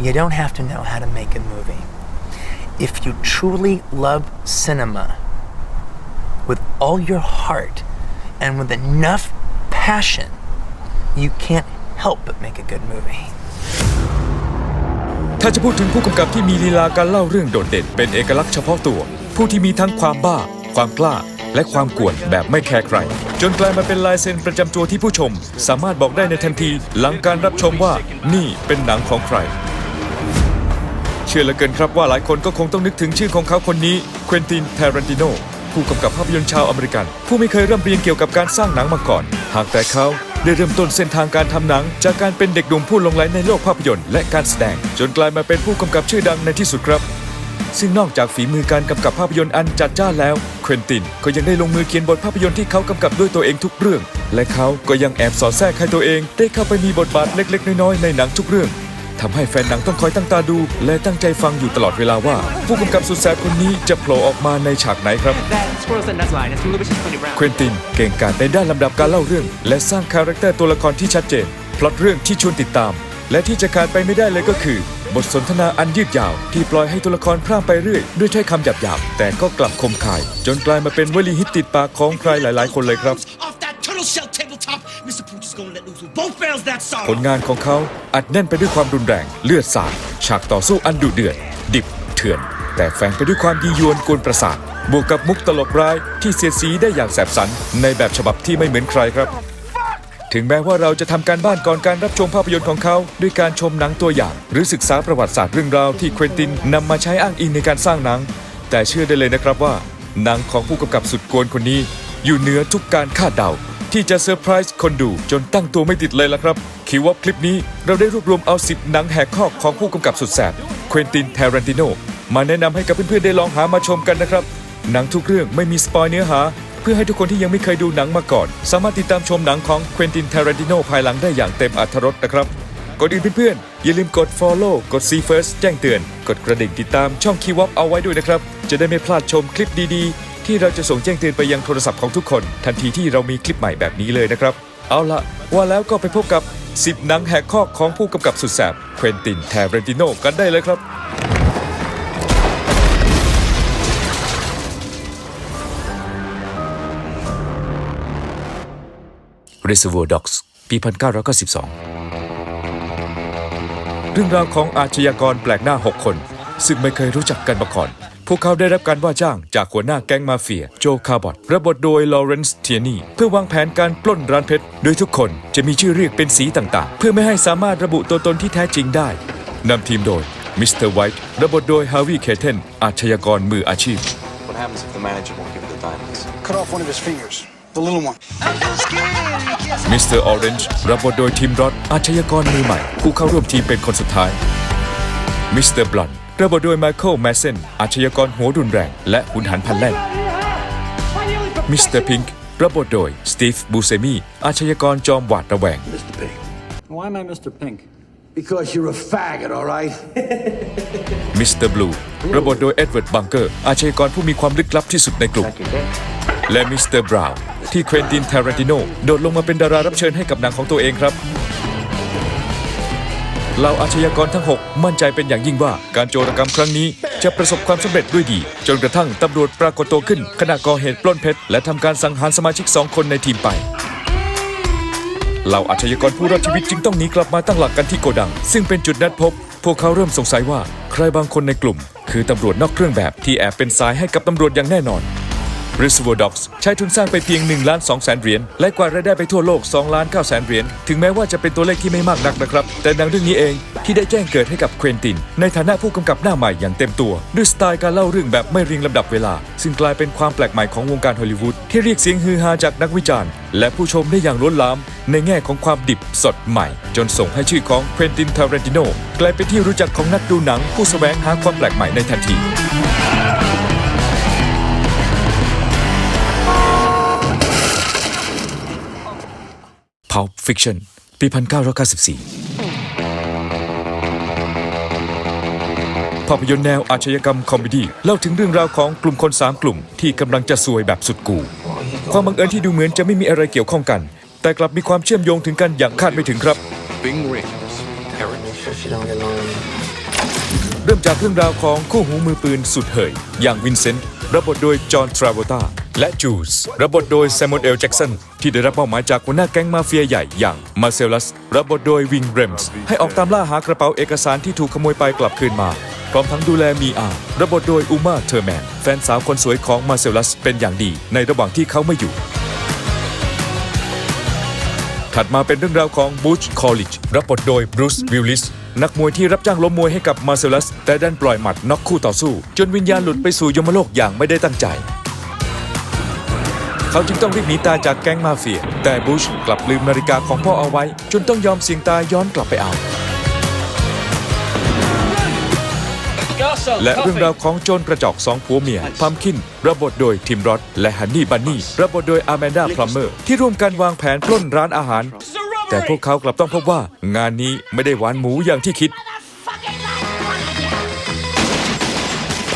you don't have to know how to make a movie. If you truly love cinema with all your heart and with enough passion, you can't help but make a good movie. ถ้าจะพูดถึงผู้กำกับที่มีลีลาการเล่าเรื่องโดดเด่น เป็นเอกลักษณ์เฉพาะตัว ผู้ที่มีทั้งความบ้า ความกล้า และความกวนแบบไม่แคร์ใคร จนกลายมาเป็นลายเซ็นประจำตัวที่ผู้ชม สามารถบอกได้ในทันที หลังการรับชมว่านี่เป็นหนังของใคร เชื่อเหลือเกินครับว่าหลายคนก็คงต้องนึกถึงชื่อของเขาคนนี้เควินตินเทรันติโนผู้กำกับภาพยนตร์ชาวอเมริกัน ผู้ไม่เคยเริ่มเรียนเกี่ยวกับการสร้างหนังมาก่อน หากแต่เขาได้เริ่มต้นเส้นทางการทำหนัง จากการเป็นเด็กหนุ่มผู้ลงไหลในโลกภาพยนตร์และการแสดง จนกลายมาเป็นผู้กำกับชื่อดังในที่สุดครับ ซึ่งนอกจากฝีมือการกำกับภาพยนตร์อันจัดจ้านแล้วเควินตินก็ยังได้ลงมือเขียนบทภาพยนตร์ที่เขากำกับด้วยตัวเองทุกเรื่อง และเขาก็ยังแอบสอดแทรกให้ตัวเอง ได้เข้าไปมีบทบาทเล็ก ๆ น้อยๆในหนังทุกเรื่อง ทำให้แฟนหนังต้องคอยตั้งตาดู และตั้งใจฟังอยู่ตลอดเวลาว่า ผู้กำกับสุดแสบคนนี้จะโผล่ออกมาในฉากไหนครับ That squirrel's that nuts line. It's delicious Tony Brown. เควินตินเก่งกาจในด้านลำดับการเล่าเรื่อง และสร้างคาแรคเตอร์ตัวละครที่ชัดเจนพล็อตเรื่องที่ชวนติดตาม และที่จะขาดไปไม่ได้เลยก็คือ บทสนทนาอันยืดยาว ที่ปล่อยให้ตัวละครพร่ำไปเรื่อย ด้วยถ้อยคำหยาบๆแต่ก็กลับคมคาย จนกลายมาเป็นวลีฮิตติดปากของใครหลาย ๆ คนเลยครับ ผลงานของเขาอัดแน่นไปด้วยความรุนแรงเลือดสาดฉากต่อสู้อันดุเดือด ดิบเถื่อน แต่แฝงไปด้วยความยียวนกวนประสาทบวกกับมุกตลกร้ายที่เสียดสีได้อย่างแสบสันในแบบฉบับที่ไม่เหมือนใครครับ ถึงแม้ว่าเราจะทำการบ้านก่อนการรับชมภาพยนตร์ของเขา ด้วยการชมหนังตัวอย่าง หรือศึกษาประวัติศาสตร์เรื่องราวที่เควินตินนำมาใช้อ้างอิงในการสร้างหนัง แต่เชื่อได้เลยนะครับว่าหนังของผู้กำกับสุดกวนคนนี้ อยู่เหนือทุกการคาดเดา ที่จะเซอร์ไพรส์คนดูจนตั้งตัวไม่ติดเลยล่ะครับ คิดว่าคลิปนี้เราได้รวบรวมเอา 10 หนังแหกข้อของผู้กำกับสุดแสบเควินตินเทรันติโนมาแนะนำให้กับเพื่อนๆได้ลองหามาชมกันนะครับ หนังทุกเรื่องไม่มีสปอยเนื้อหา เพื่อให้ทุกคนที่ยังไม่เคยดูหนังมาก่อน สามารถติดตามชมหนังของเควินตินเทรันติโนภายหลังได้อย่างเต็มอรรถรสนะครับก่อนอื่นเพื่อนๆอย่าลืมกด follow กด see first แจ้งเตือน กดกระดิ่งติดตามช่องคีวับเอาไว้ด้วยนะครับ จะได้ไม่พลาดชมคลิปดีๆ ที่เราจะส่งแจ้งเตือนไปยังโทรศัพท์ของทุกคน ทันทีที่เรามีคลิปใหม่แบบนี้เลยนะครับ เอาละว่าแล้วก็ไปพบกับ 10หนังแหกข้อของผู้กำกับสุดแสบเควินตินเทรันติโนกันได้เลยครับ Reservoir Dogs ปี 1992 เรื่องราวของอาชญากรแปลกหน้า 6 คน ซึ่งไม่เคยรู้จักกันมาก่อน พวกเขาได้รับการว่าจ้างจากหัวหน้าแก๊งมาเฟีย โจคาร์บอตระบทโดยลอเรนซ์เทียนีเพื่อวางแผนการปล้นร้านเพชร โดยทุกคนจะมีชื่อเรียกเป็นสีต่างๆ เพื่อไม่ให้สามารถระบุตัวตนที่แท้จริงได้นำทีมโดยมิสเตอร์ไวท์ระบทโดยฮาวิเคเทนอาชญากรมืออาชีพ What happens if the manager won't give you the diamonds? Cut off one of his fingers, the little one. มิสเตอร์ออเรนจ์รับบทโดยทีมรอดอาชญากรมือใหม่ ผู้เข้าร่วมทีมเป็นคนสุดท้ายมิสเตอร์บลัด รับบทโดยไมเคิลแมสเซนอาชญากรหัวรุนแรง และหุนหันพลันแล่นมิสเตอร์พิงค์รับบทโดยสตีฟบูเซมีอาชญากรจอมหวาดระแวง Mr. Pink. Why am I Mr. Pink? Because you're a faggot, all right? มิสเตอร์บลูรับบทโดยเอ็ดเวิร์ดบังเกอร์อาชญากรผู้มีความลึกลับที่สุดในกลุ่ม และมิสเตอร์บราวน์ที่เควินตินเทรันติโนโดดลงมาเป็นดารารับเชิญให้กับหนังของตัวเองครับ เหล่าอาชญากรทั้ง 6 มั่นใจเป็นอย่างยิ่งว่าการโจรกรรมครั้งนี้ จะประสบความสำเร็จด้วยดี จนกระทั่งตำรวจปรากฏตัวขึ้น ขณะก่อเหตุปล้นเพชร และทำการสังหารสมาชิก 2 คนในทีมไปเหล่าอาชญากรผู้รอดชีวิตจึงต้องหนีกลับมาตั้งหลักกันที่โกดัง ซึ่งเป็นจุดนัดพบ พวกเขาเริ่มสงสัยว่า ใครบางคนในกลุ่ม คือตำรวจนอกเครื่องแบบที่แอบเป็นสายให้กับตำรวจอย่างแน่นอน Reservoir Dogs ใช้ทุนสร้างไปเพียง1ล้าน2แสนเหรียญและกว่ารายได้ไปทั่วโลก2ล้าน9แสนเหรียญถึงแม้ว่าจะเป็นตัวเลขที่ไม่มากนักนะครับ แต่หนังเรื่องนี้เองที่ได้แจ้งเกิดให้กับเควินติน ในฐานะผู้กำกับหน้าใหม่อย่างเต็มตัว ด้วยสไตล์การเล่าเรื่องแบบไม่เรียงลำดับเวลา ซึ่งกลายเป็นความแปลกใหม่ของวงการฮอลลีวูดที่เรียกเสียงฮือฮาจากนักวิจารณ์ และผู้ชมได้อย่างล้นหลามในแง่ของความดิบสดใหม่ จนส่งให้ชื่อของเควินตินทารันติโนกลายเป็นที่รู้จักของนักดูหนังผู้แสวงหาความแปลกใหม่ในทันที Pulp Fiction ปี 1994 ภาพยนตร์แนวอาชญากรรมคอมเมดี้เล่าถึงเรื่องราวของกลุ่มคน3กลุ่มที่กำลังจะซวยแบบสุดกู ความบังเอิญที่ดูเหมือนจะไม่มีอะไรเกี่ยวข้องกัน แต่กลับมีความเชื่อมโยงถึงกันอย่างคาดไม่ถึงครับ เริ่มจากเรื่องราวของคู่หูมือปืนสุดเหยอย่างวินเซนต์รับบทโดยจอห์นทราโวตา และจูสรับบทโดยแซม u เอลแจ็กสันที่ได้รับมอบหมายจากหัวหน้าแก๊งมาเฟียใหญ่อย่างมาเซลัสรับบทโดยวิงเรมส์ให้ออกตามล่าหากระเป๋าเอกสารที่ถูกขโมยไปกลับคืนมา พร้อมทั้งดูแลมีอารับบทโดยอูมาเทอร์แมนแฟนสาวคนสวยของมาเซลัสเป็นอย่างดี ในระหว่างที่เขาไม่อยู่ถัดมาเป็นเรื่องราวของบูชคอลลิจรับบทโดยบรูซวิลลิสนักมวยที่รับจ้างล้มมวยให้กับมาเซลัส แต่ดันปล่อยหมัดน็อกคู่ต่อสู้ จนวิญญาณหลุดไปสู่ยมโลกอย่างไม่ได้ตั้งใจ เขาจึงต้องรีบหนีตายจากแก๊งมาเฟีย แต่บูชกลับลืมนาฬิกาของพ่อเอาไว้ จนต้องยอมเสี่ยงตายย้อนกลับไปเอา และเรื่องราวของโจรกระจอกสองผัวเมียพัมคินรับทโดยทิมรอดและฮันนี่บันนี่รับบทโดยอาแมนดาพลัมเมอร์ที่ร่วมกันวางแผนปล้นร้านอาหาร แต่พวกเขากลับต้องพบว่างานนี้ไม่ได้หวานหมูอย่างที่คิด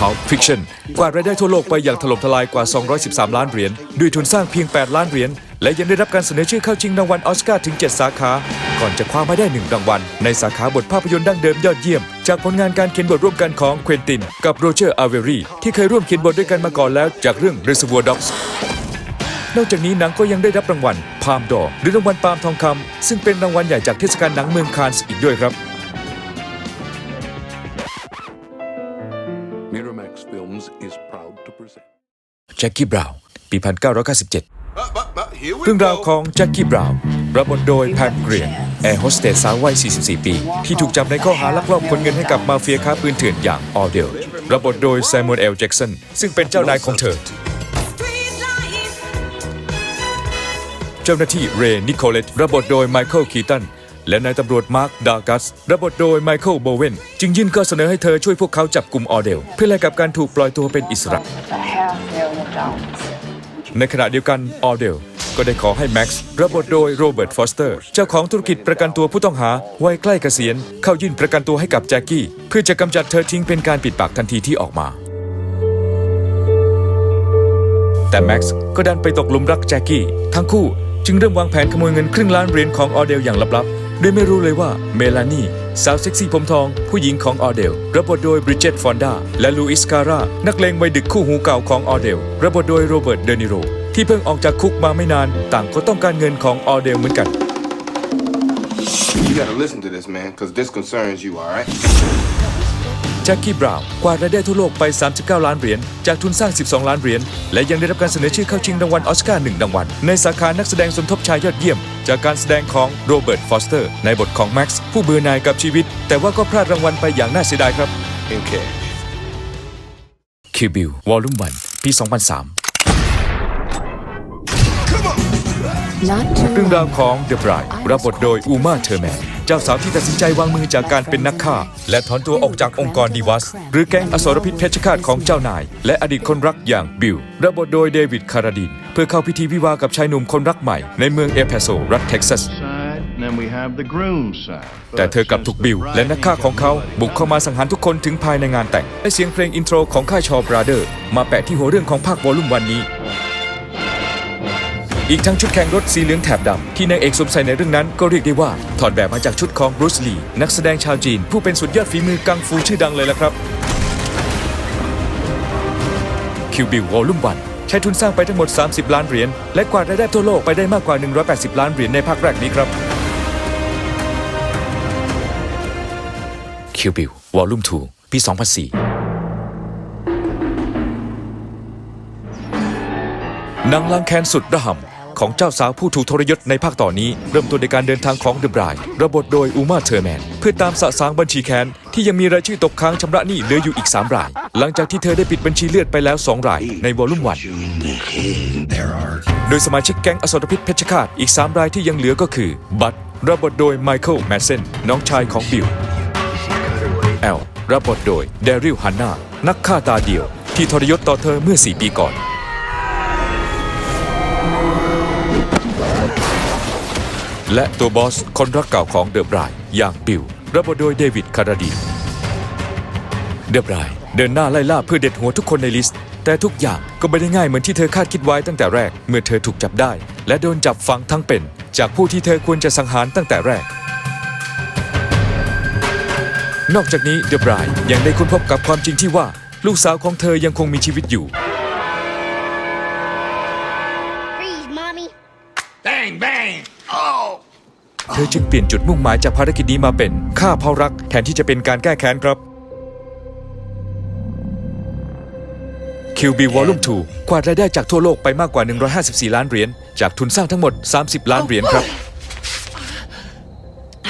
Pulp Fiction กวาดรายได้ทั่วโลกไปอย่างถล่มทลายกว่า 213 ล้านเหรียญ ด้วยทุนสร้างเพียง 8 ล้านเหรียญ และยังได้รับการเสนอชื่อเข้าชิงรางวัลออสการ์ถึง 7 สาขา ก่อนจะคว้ามาได้ 1 รางวัล ในสาขาบทภาพยนตร์ดั้งเดิมยอดเยี่ยม จากผลงานการเขียนบทร่วมกันของเควินติน กับโรเจอร์ อาเวรีที่เคยร่วมเขียนบทด้วยกันมาก่อนแล้ว จากเรื่อง Reservoir Dogs นอกจากนี้หนังก็ยังได้รับรางวัลพามดอหรือรางวัลปาล์มทองคำซึ่งเป็นรางวัลใหญ่จากเทศกาลหนังเมืองคานส์อีกด้วยครับ จ็คกี้บราวน์ปี 1997 But, but, but here we เรื่องราว go. ของแจ็คกี้บราวน์รับบทโดยแพทเกรียนแอร์โฮสเตสสาววัย 44 ปี ที่ถูกจับในข้อหาลักลอบขนเงินให้กับมาเฟียค้าปืนเถื่อนอย่างออเดลรับบทโดยแซม u เอลแจ็กสันซึ่งเป็นเจ้านายของเธอ เจ้าหน้าที่เรย์นิโคเลตรับบทโดยไมเคิลคีตันและนายตำรวจมาร์คดากัสรับบทโดยไมเคิลโบเวนจึงยื่นข้อเสนอให้เธอช่วยพวกเขาจับกลุ่มออเดล เพื่อแลกกับการถูกปล่อยตัวเป็นอิสระ ในขณะเดียวกันออเดลก็ได้ขอให้แม็กซ์รับบทโดยโรเบิร์ตฟอสเตอร์ เจ้าของธุรกิจประกันตัวผู้ต้องหาวัยใกล้เกษียณ เข้ายื่นประกันตัวให้กับแจ็คกี้ เพื่อจะกำจัดเธอทิ้งเป็นการปิดปากทันทีที่ออกมา แต่แม็กซ์ก็ดันไปตกหลุมรักแจ็คกี้ ทั้งคู่จึงเริ่มวางแผนขโมยเงินครึ่งล้านเหรียญของออเดลอย่างลับๆ โดยไม่รู้เลยว่าเมลานีสาวเซ็กซี่ผมทอง ผู้หญิงของออเดลรับบทโดยบริดเจตฟอนดาและลูอิสคารานักเลงวัยดึกคู่หูเก่าของออเดลรับบทโดยโรเบิร์ตเดนิโรที่เพิ่งออกจากคุกมาไม่นาน ต่างก็ต้องการเงินของออเดลเหมือนกัน You gotta listen to this, man, cause this concerns you, all right? แจ็คกี้บราวน์กวาดรายได้ทั่วโลกไป 39 ล้านเหรียญ จากทุนสร้าง 12 ล้านเหรียญ และยังได้รับการเสนอชื่อเข้าชิงรางวัลออสการ์หนึ่งรางวัล ในสาขานักแสดงสมทบชายยอดเยี่ยม จากการแสดงของโรเบิร์ต ฟอสเตอร์ ในบทของแม็กซ์ผู้เบื่อหน่ายกับชีวิต แต่ว่าก็พลาดรางวัลไปอย่างน่าเสียดายครับ In cash. คิวบิลวอลลุ่มวันปี 2003เรื่องราวของเดอะบรายรับบทโดยอูมาเทอร์แมนเจ้าสาวที่ตัดสินใจวางมือจากการเป็นนักฆ่า และถอนตัวออกจากองค์กรดีวัส หรือแก๊งอสรพิษเพชฌฆาตของเจ้านาย และอดีตคนรักอย่างบิลรับบทโดยเดวิดคาราดิน เพื่อเข้าพิธีวิวาห์กับชายหนุ่มคนรักใหม่ในเมืองเอลเพาโซรัฐเท็กซัส side, and then we have the groom's side. แต่เธอกลับถูกบิลและนักฆ่าของเขาบุกเข้ามาสังหารทุกคนถึงภายในงานแต่งและเสียงเพลงอินโทรของค่ายชอบราเดอร์ มาแปะที่หัวเรื่องของภาควอลลุ่มวันนี้ อีกทั้งชุดแข่งรถสีเหลืองแถบดำที่นางเอกสวมใส่ในเรื่องนั้นก็เรียกได้ว่า ถอดแบบมาจากชุดของบรูซลีนักแสดงชาวจีน ผู้เป็นสุดยอดฝีมือกังฟูชื่อดังเลยละครับคิวบิลวอลลุ่มวันใช้ทุนสร้างไปทั้งหมด 30 ล้านเหรียญและกวาดรายได้ทั่วโลกไปได้มากกว่า 180 ล้านเหรียญในภาคแรกนี้ครับคิวบิลวอลลุ่ม2ปี 2004 นังล้างแค้นสุดระห่ำของเจ้าสาวผู้ถูกทรยศในภาคต่อนนี้ เริ่มต้นในการเดินทางของเดอะบรายระบทโดยอูมาเทอร์แมน เพื่อตามสะสางบัญชีแค้น ที่ยังมีรายชื่อตกค้างชำระหนี้เหลืออยู่อีก 3 ราย หลังจากที่เธอได้ปิดบัญชีเลือดไปแล้ว 2 รายในวอลลุ่มวัน โดยสมาชิกแก๊งอสรพิษเพชฌฆาตอีก 3 รายที่ยังเหลือก็คือ บัตรับบทโดยไมเคิลแมสเซนน้องชายของบิลแอลรับบทโดยเดริลฮันนานักฆ่าตาเดียว ที่ทรยศต่อเธอเมื่อ 4 ปีก่อน และตัวบอสคนรักเก่าของเดอะบรายอย่างบิลรับบทโดยเดวิดคาราดีนเดอะบรายเดินหน้าไล่ล่าเพื่อเด็ดหัวทุกคนในลิสต์ แต่ทุกอย่างก็ไม่ได้ง่ายเหมือนที่เธอคาดคิดไว้ตั้งแต่แรก เมื่อเธอถูกจับได้ และโดนจับฝังทั้งเป็น จากผู้ที่เธอควรจะสังหารตั้งแต่แรก นอกจากนี้เดอะบรายยังได้ค้นพบกับความจริงที่ว่า ลูกสาวของเธอยังคงมีชีวิตอยู่ เธอจึงเปลี่ยนจุดมุ่งหมายจากภารกิจนี้มาเป็นฆ่าเพราะรักแทนที่จะเป็นการแก้แค้นครับ QB Volume 2 กวาดรายได้จากทั่วโลกไปมากกว่า 154 ล้านเหรียญจากทุนสร้างทั้งหมด 30 ล้านเหรียญครับ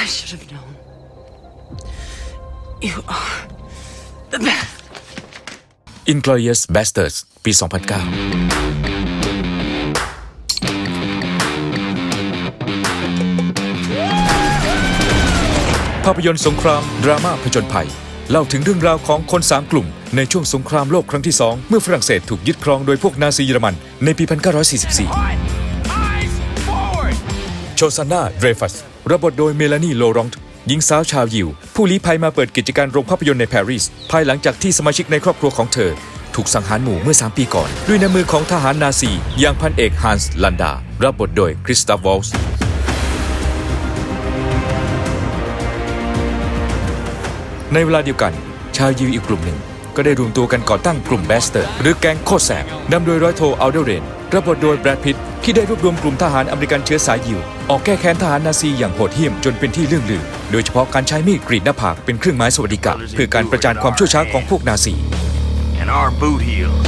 I should have known. You are the best. Inglorious Bastards ปี 2009 ภาพยนตร์สงคราม ดราม่าผจญภัย เล่าถึงเรื่องราวของคน3กลุ่ม ในช่วงสงครามโลกครั้งที่ 2 เมื่อฝรั่งเศสถูกยึดครองโดยพวกนาซีเยอรมันในปี 1944 โชซาน่า เดรฟัสรับบทโดยเมลานี โลรองต์หญิงสาวชาวยิว ผู้ลี้ภัยมาเปิดกิจการโรงภาพยนตร์ในปารีส ภายหลังจากที่สมาชิกในครอบครัวของเธอ ถูกสังหารหมู่เมื่อ 3 ปีก่อน ด้วยน้ำมือของทหารนาซีอย่างพันเอกฮันส์ ลันดา รับบทโดยคริสตาฟวอลส์ ในเวลาเดียวกัน ชาวยิวอีกกลุ่มหนึ่ง ก็ได้รวมตัวกันก่อตั้งกลุ่มแบสเตอร์ หรือแก๊งโคตรแสบนำโดยร้อยโทอัลเดเรนรับบทโดยแบรดพิตต์ที่ได้รวบรวมกลุ่มทหารอเมริกันเชื้อสายยิว ออกแก้แค้นทหารนาซีอย่างโหดเหี้ยมจนเป็นที่เรื่องลือ โดยเฉพาะการใช้มีดกรีดหน้าผากเป็นเครื่องหมายสวัสดิการเพื่อการประจานความชั่วช้าของพวกนาซี And our boot heels.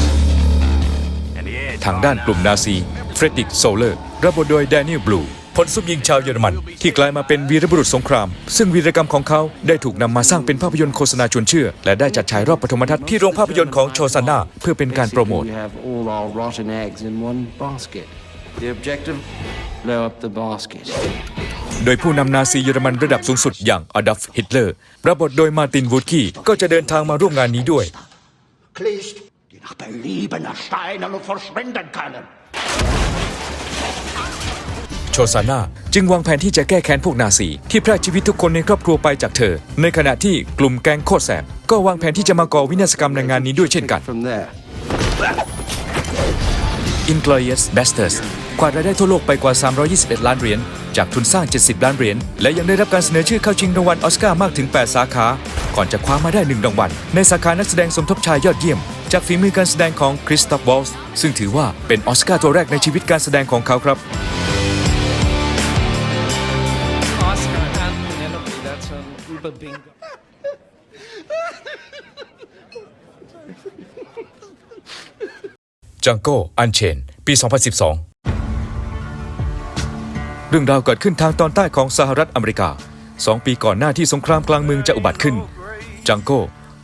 And the edge. ทางด้านกลุ่มนาซีเฟรดริกโซเลอร์รับบทโดยแดเนียลบลู พลซุ่มยิงชาวเยอรมัน ที่กลายมาเป็นวีรบุรุษสงคราม ซึ่งวีรกรรมของเขาได้ถูกนำมาสร้างเป็นภาพยนตร์โฆษณาชวนเชื่อ และได้จัดฉายรอบปฐมทัศน์ที่โรงภาพยนตร์ของโชซาน่าเพื่อเป็นการโปรโมท You have all our rotten eggs in one basket. The objective? Blow up the basket. โดยผู้นำนาซีเยอรมันระดับสูงสุดอย่างอดัฟฮิตเลอร์รับบทโดยมาร์ตินวูดกี้ก็จะเดินทางมาร่วมงานนี้ด้วย Kleist, die nach Belieben erscheinen und verschwinden können. โชซาน่าจึงวางแผนที่จะแก้แค้นพวกนาซีที่พรากชีวิตทุกคนในครอบครัวไปจากเธอ ในขณะที่กลุ่มแก๊งโคตรแสบก็วางแผนที่จะมาก่อวินาศกรรมในงานนี้ด้วยเช่นกัน Inglorious Bastards กวาดรายได้ทั่วโลกไปกว่า 321 ล้านเหรียญ จากทุนสร้าง 70 ล้านเหรียญ และยังได้รับการเสนอชื่อเข้าชิงรางวัลออสการ์มากถึง 8 สาขา ก่อนจะคว้ามาได้ 1 รางวัล ในสาขานักแสดงสมทบชายยอดเยี่ยม จากฝีมือการแสดงของคริสตัฟวอลส์ซึ่งถือว่าเป็นออสการ์ตัวแรกในชีวิตการแสดงของเขาครับ Papa Bingo. จังโก้อันเชนปี 2012 เรื่องราวเกิดขึ้นทางตอนใต้ของสหรัฐอเมริกาสองปีก่อนหน้าที่สงครามกลางเมืองจะอุบัติขึ้น จังโก้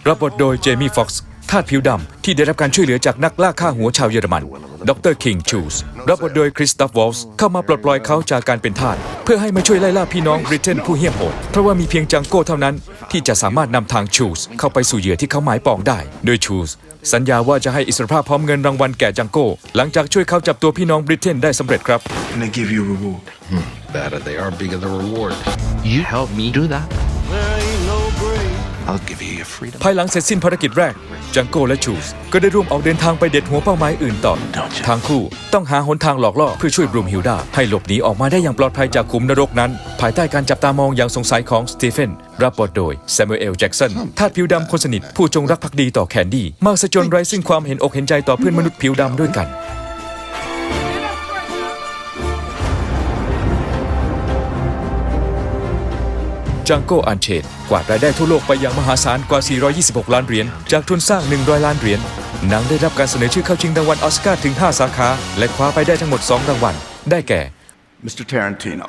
รับบทโดยเจมี่ฟ็อกซ์ ทาสผิวดำที่ได้รับการช่วยเหลือจากนักล่าฆ่าหัวชาวเยอรมัน ดรคิงชูสรับบทโดยคริสตัฟวอลส์เข้ามาปลดปล่อยเขาจากการเป็นทาสเพื่อให้มาช่วยไล่ล่าพี่น้องบริเตนผู้เหี้ยมโหด เพราะว่ามีเพียงจังโก้เท่านั้น ที่จะสามารถนำทางชูสเข้าไปสู่เหยื่อที่เขาหมายปองได้ โดยชูสสัญญาว่าจะให้อิสรภาพพร้อมเงินรางวัลแก่จังโก้ หลังจากช่วยเขาจับตัวพี่น้องบริเตนได้สำเร็จครับ And they give you a reward. Better they are bigger the reward. You help me do that? ภายหลังเสร็จสิ้นภารกิจแรกจังโก้และชูสก็ได้ร่วมออกเดินทางไปเด็ดหัวเป้าหมายอื่นต่อ ทางคู่ต้องหาหนทางหลอกล่อเพื่อช่วยบรูมฮิลดาให้หลบหนีออกมาได้อย่างปลอดภัยจากขุมนรกนั้น ภายใต้การจับตามองอย่างสงสัยของสตีเฟนรับบทโดยแซมูเอลแจ็กสันทาสผิวดำคนสนิทผู้จงรักภักดีต่อแคนดี้มากซะจนไร้ซึ่งความเห็นอกเห็นใจต่อเพื่อนมนุษย์ผิวดำด้วยกัน จังโก้อันเชนกวาดรายได้ทั่วโลกไปอย่างมหาศาลกว่า 426 ล้านเหรียญ จากทุนสร้าง 100 ล้านเหรียญหนังได้รับการเสนอชื่อเข้าชิงรางวัลออสการ์ถึง 5 สาขา และคว้าไปได้ทั้งหมด 2 รางวัล ได้แก่ Mr. Tarantino.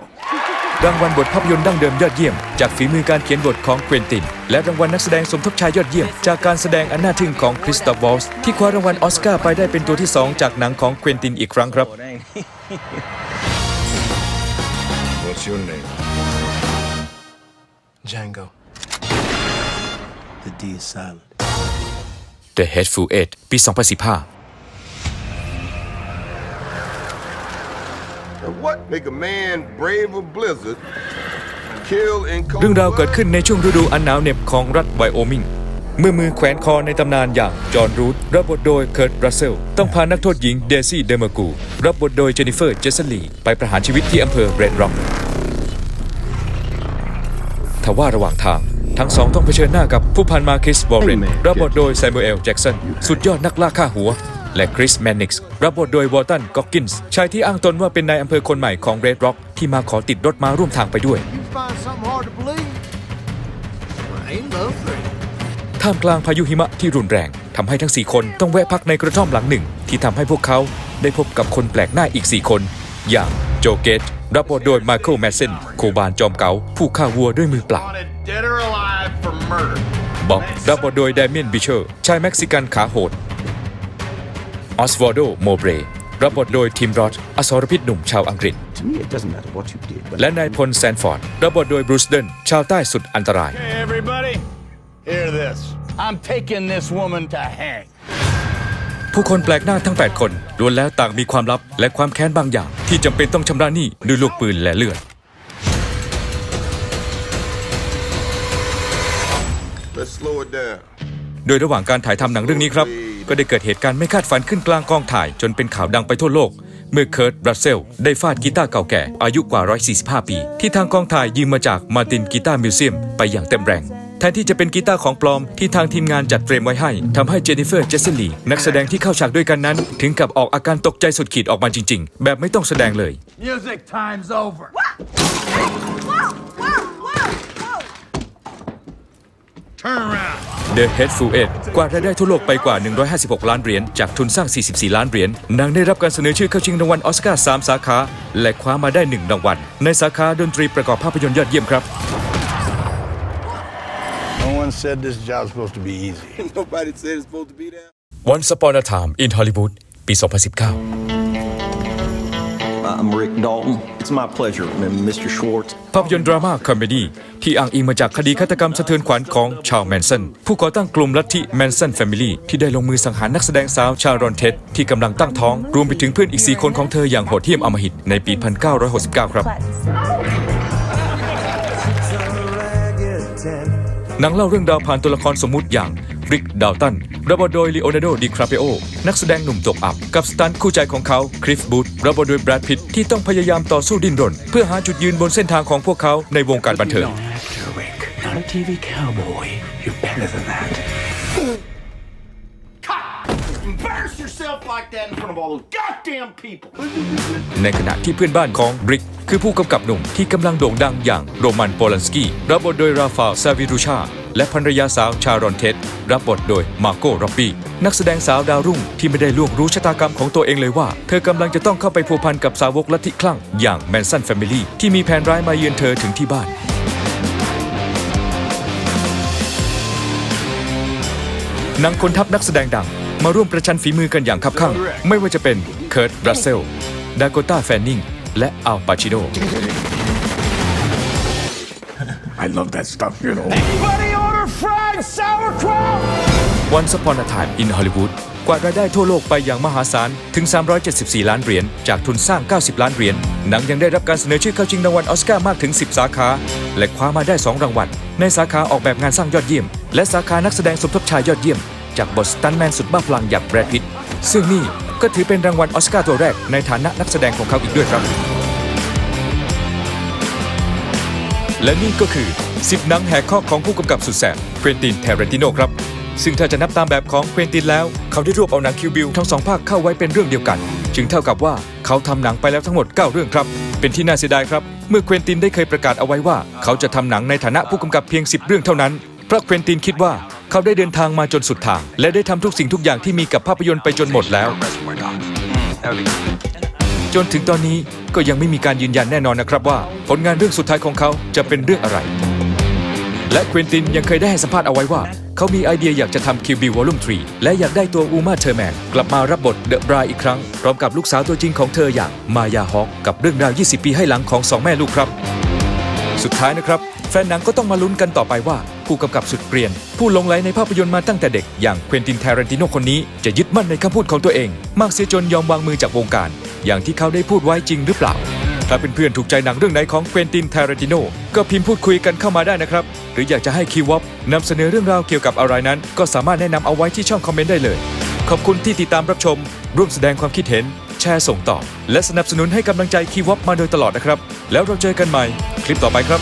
รางวัลบทภาพยนตร์ดั้งเดิมยอดเยี่ยม จากฝีมือการเขียนบทของเควินติน และรางวัลนักแสดงสมทบชายยอดเยี่ยม จากการแสดงอันน่าทึ่งของคริสตอฟวอลส์ที่คว้ารางวัลออสการ์ไปได้เป็นตัวที่ 2 จากหนังของเควินตินอีกครั้งครับ What's your name? Django. The D is silent. The Hateful Eight ปี 2015 What make a man brave a blizzard, kill in cold เรื่องราวเกิด blood? ขึ้นในช่วงฤดูอันหนาวเหน็บของรัฐไวโอมิงเมื่อมือแขวนคอในตำนานอย่างจอห์นรูธรับบทโดยเคิร์ตรัสเซล ต้องพานักโทษหญิงเดซี่เดเมอร์กู รับบทโดยเจนนิเฟอร์เจสันลี ไปประหารชีวิตที่อำเภอเรดร็อก ทว่าระหว่างทางททั้งสองต้องเผชิญหน้ากับผู้พันมาคิสวอร์เรนรับบทโดยแซมูเอลแจ็กสันสุดยอดนักล่าฆ่าหัว และคริสแมนนิกส์รับบทโดยวอลตันก็อกกินส์ชายที่อ้างตนว่าเป็นนายอำเภอคนใหม่ของเรดร็อกที่มาขอติดรถมาร่วมทางไปด้วย Find something hard to believe? Ain't no thing. ท่ามกลางพายุหิมะที่รุนแรงทำให้ทั้ง 4 คนต้องแวะพักในกระท่อมหลังหนึ่ง ที่ทำให้พวกเขาได้พบกับคนแปลกหน้าอีก 4 คน อย่างโจเกต รับบทโดยมาเคิลแมสเซนโคบานจอมเก๋าผู้ฆ่าวัวด้วยมือเปล่า Wanted dead or alive for murder. บ๊อบรับบทโดยเดเมียนบิเชอร์ชายเม็กซิกันขาโหดออสวอร์โดโมเบรรับบทโดยทิมรอดอสรพิษหนุ่มชาวอังกฤษ To me, it doesn't matter what you did, but และนายพลแซนฟอร์ดรับบทโดยบรูซเดนชาวใต้สุดอันตราย Hey, everybody, hear this. I'm taking this woman to hang. ผู้คนแปลกหน้าทั้ง 8 คนล้วนแล้วต่างมีความลับและความแค้นบางอย่าง ที่จำเป็นต้องชำระหนี้ด้วยลูกปืนและเลือด Let's slow it down. โดยระหว่างการถ่ายทำหนังเรื่องนี้ครับ ก็ได้เกิดเหตุการณ์ไม่คาดฝันขึ้นกลางกองถ่าย จนเป็นข่าวดังไปทั่วโลก เมื่อเคิร์ตบรัสเซล ได้ฟาดกีตาร์เก่าแก่อายุกว่า 145 ปี ที่ทางกองถ่ายยืมมาจากมาตินกีตาร์มิวเซียมไปอย่างเต็มแรง แทนที่จะเป็นกีตาร์ของปลอมที่ทางทีมงานจัดเตรียมไว้ให้ทำให้เจนนิเฟอร์เจสเซลีนักแสดงที่เข้าฉากด้วยกันนั้น ถึงกับออกอาการตกใจสุดขีดออกมาจริง ๆ แบบไม่ต้องแสดงเลย Music time's over. Turn around. The Hateful Eight กวาดรายได้ทั่วโลกไปกว่า 156 ล้านเหรียญ จากทุนสร้าง 44 ล้านเหรียญ นางได้รับการเสนอชื่อเข้าชิงรางวัลออสการ์3สาขา และคว้ามาได้ 1 รางวัล ในสาขาดนตรีประกอบภาพยนตร์ยอดเยี่ยมครับ No one said this job's supposed to be easy. Nobody said it's supposed to be that. Once Upon a Time in Hollywood ปี 2019 I'm Rick Dalton. It's my pleasure, Mr. Schwartz. ภาพยนตร์ดราม่าคอมเมดี้ที่อ้างอิงมาจากคดีฆาตกรรมสะเทือนขวัญของชาลแมนสันผู้ก่อตั้งกลุ่มลัทธิแมนสันแฟมิลี่ที่ได้ลงมือสังหารนักแสดงสาวชารอนเท็ดที่กำลังตั้งท้อง รวมไปถึงเพื่อนอีก 4 คนของเธออย่างโหดเหี้ยมอำมหิตในปี 1969 ครับ หนังเล่าเรื่องราวผ่านตัวละครสมมุติอย่างริกดาวตันรับบทโดยลีโอนาร์โดดิคราเปโอ นักแสดงหนุ่มตกอับ กับสตันคู่ใจของเขาคริสบูธรับบทโดยแบรดพิตที่ต้องพยายามต่อสู้ดิ้นรน เพื่อหาจุดยืนบนเส้นทางของพวกเขาในวงการบันเทิง Embarrass yourself like that in front of all those goddamn people. ในขณะที่เพื่อนบ้านของบริก คือผู้กำกับหนุ่มที่กำลังโด่งดังอย่างโรมันโปลันสกี้รับบทโดยราฟาซาวิรูชา และภรรยาสาวชารอนเท็ดรับบทโดยมาโกร็อบบี้นักแสดงสาวดาวรุ่งที่ไม่ได้ล่วงรู้ชะตากรรมของตัวเองเลยว่า เธอกำลังจะต้องเข้าไปพัวพันกับสาวกลัทธิคลั่งอย่างแมนสันแฟมิลี่ที่มีแผนร้ายมาเยือนเธอถึงที่บ้านนังคนทัพนักแสดงดัง มาร่วมประชันฝีมือกันอย่างคับคั่งไม่ว่าจะเป็นเคิร์ตรัสเซลดากต้าแฟนนิงและอัลปาชิโน I love that stuff, you know. Anybody order fried sauerkraut? Once Upon a Time in Hollywood กวาดรายได้ทั่วโลกไปอย่างมหาศาล ถึง 374 ล้านเหรียญ จากทุนสร้าง 90 ล้านเหรียญ หนังยังได้รับการเสนอชื่อเข้าชิงรางวัลออสการ์มากถึง 10 สาขา และคว้ามาได้ 2 รางวัล ในสาขาออกแบบงานสร้างยอดเยี่ยม และสาขานักแสดงสมทบชายยอดเยี่ยม จากบทสตันแมนสุดบ้าพลังอย่างแบรดพิตต์ซึ่งนี่ก็ถือเป็นรางวัลออสการ์ตัวแรกในฐานะนักแสดงของเขาอีกด้วยครับ และนี่ก็คือ 10 หนังแหกข้อของผู้กำกับสุดแสบเควินตินเทเรนติโนครับ ซึ่งถ้าจะนับตามแบบของเควินตินแล้ว เขาได้รวบเอาหนังคิวบิลทั้งสองภาคเข้าไว้เป็นเรื่องเดียวกัน จึงเท่ากับว่าเขาทำหนังไปแล้วทั้งหมด 9 เรื่องครับ เป็นที่น่าเสียดายครับ เมื่อเควินตินได้เคยประกาศเอาไว้ว่า เขาจะทำหนังในฐานะผู้กำกับเพียง 10 เรื่องเท่านั้น เพราะเควินตินคิดว่า เขาได้เดินทางมาจนสุดทาง และได้ทำทุกสิ่งทุกอย่างที่มีกับภาพยนตร์ไปจนหมดแล้ว จนถึงตอนนี้ก็ยังไม่มีการยืนยันแน่นอนนะครับว่า ผลงานเรื่องสุดท้ายของเขาจะเป็นเรื่องอะไร และเควินตินยังเคยได้ให้สัมภาษณ์เอาไว้ว่า เขามีไอเดียอยากจะทำคิวบิวอลลุ่ม3และอยากได้ตัวอูมาเทอร์แมนกลับมารับบทเดอะบรายอีกครั้ง พร้อมกับลูกสาวตัวจริงของเธออย่างมายาฮอกกับเรื่องราว 20 ปีให้หลังของสองแม่ลูกครับ สุดท้ายนะครับ แฟนหนังก็ต้องมาลุ้นกันต่อไปว่า ผู้กำกับสุดเกรียน ผู้ลงไหลในภาพยนตร์มาตั้งแต่เด็ก อย่างเควินตินเทเรนติโนคนนี้จะยึดมั่นในคำพูดของตัวเอง มากเสียจนยอมวางมือจากวงการ อย่างที่เขาได้พูดไว้จริงหรือเปล่า ถ้าเป็นเพื่อนๆถูกใจหนังเรื่องไหนของเควินตินเทเรนติโนก็พิมพ์พูดคุยกันเข้ามาได้นะครับ หรืออยากจะให้คีวอปนำเสนอเรื่องราวเกี่ยวกับอะไรนั้น ก็สามารถแนะนำเอาไว้ที่ช่องคอมเมนต์ได้เลย ขอบคุณที่ติดตามรับชม ร่วมแสดงความคิดเห็น แชร์ส่งต่อ และสนับสนุนให้กำลังใจคีวอปมาโดยตลอดนะครับ แล้วเราเจอกันใหม่คลิปต่อไปครับ